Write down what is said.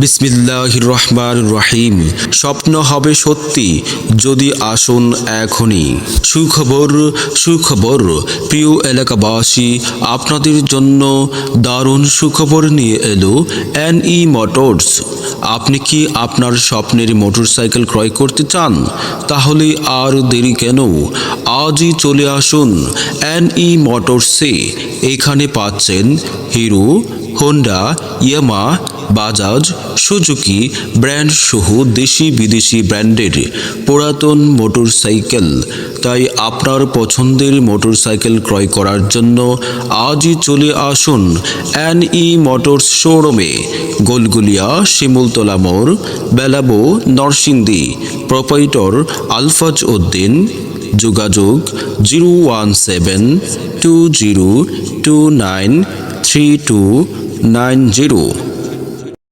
বিসমিল্লাহ রহমান রহিম স্বপ্ন হবে সত্যি, যদি আসুন এখনই। সুখবর সুখবর, প্রিয় এলাকাবাসী, আপনাদের জন্য দারুণ সুখবর নিয়ে এলো এন ই মোটরস। আপনি কি আপনার স্বপ্নের মোটরসাইকেল ক্রয় করতে চান? তাহলে আর দেরি কেন? আজই চলে আসুন এন ই মোটরসে। এখানে পাচ্ছেন Hero, Honda Yamaha Bajaj, Suzuki, brand সহ, দেশি বিদেশি ব্র্যান্ডের পুরাতন মোটরসাইকেল। তাই আপনার পছন্দের মোটরসাইকেল ক্রয় করার জন্য আজই চলে আসুন এন ই মোটরস শোরুমে। গোলগুলিয়া, শিমুলতলা মোড়, বেলাবো, নরসিংদী। প্রোপাইটর, আলফাজ উদ্দিন। যোগাযোগ zero one seven two zero two nine three two nine zero.